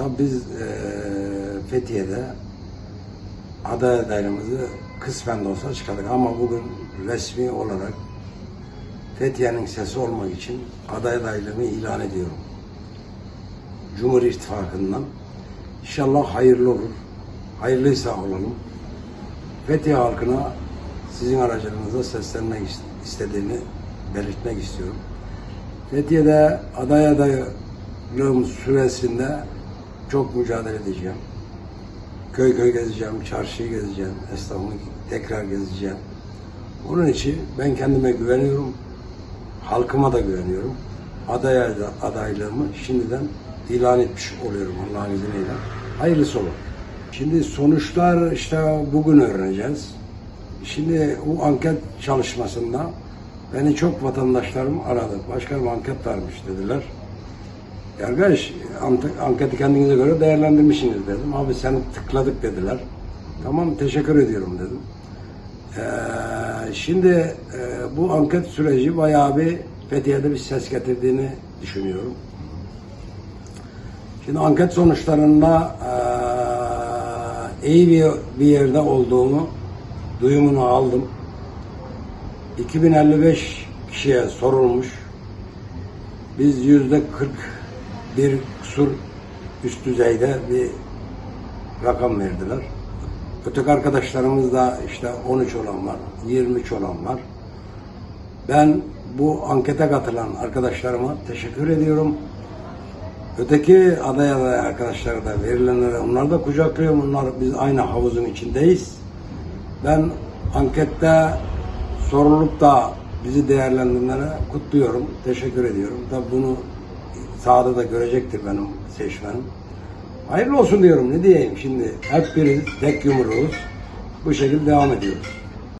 Tabii biz eee Fethiye'de aday adayımızı kısmen de olsa çıkardık ama bugün resmi olarak Fethiye'nin sesi olmak için aday adaylığımı ilan ediyorum. Cumhur İttifakı'ndan. İnşallah hayırlı olur. Hayırlıysa olalım. Fethiye halkına sizin aracılığınızla seslenmek ist- istediğimi belirtmek istiyorum. Fethiye'de aday adaylığım süresinde çok mücadele edeceğim. Köy köy gezeceğim, çarşıyı gezeceğim, esnafımı tekrar gezeceğim. Onun için ben kendime güveniyorum, halkıma da güveniyorum. Aday adaylığımı şimdiden ilan etmiş oluyorum Allah'ın izniyle. Hayırlısı olur. Şimdi sonuçlar işte bugün öğreneceğiz. Şimdi bu anket çalışmasında beni çok vatandaşlarım aradı. Başkanım anket varmış dediler. Arkadaş anketi kendinize göre değerlendirmişsiniz dedim. Abi seni tıkladık dediler. Tamam teşekkür ediyorum dedim. Ee, şimdi e, bu anket süreci bayağı bir Fethiye'de bir ses getirdiğini düşünüyorum. Şimdi anket sonuçlarında eee, iyi bir, bir yerde olduğunu duyumunu aldım. 2055 kişiye sorulmuş. Biz yüzde 41 kusur üst düzeyde bir rakam verdiler. Öteki arkadaşlarımız da işte 13 olan var, 23 olan var. Ben bu ankete katılan arkadaşlarıma teşekkür ediyorum. Öteki aday aday arkadaşlara da verilenlere onları da kucaklıyorum. Onlar biz aynı havuzun içindeyiz. Ben ankette sorulup da bizi değerlendirenlere kutluyorum. Teşekkür ediyorum. Tabi bunu sahada da görecektir benim seçmenim. Hayırlı olsun diyorum. Ne diyeyim şimdi? Hep biriz, tek yumruğuz. Bu şekilde devam ediyoruz.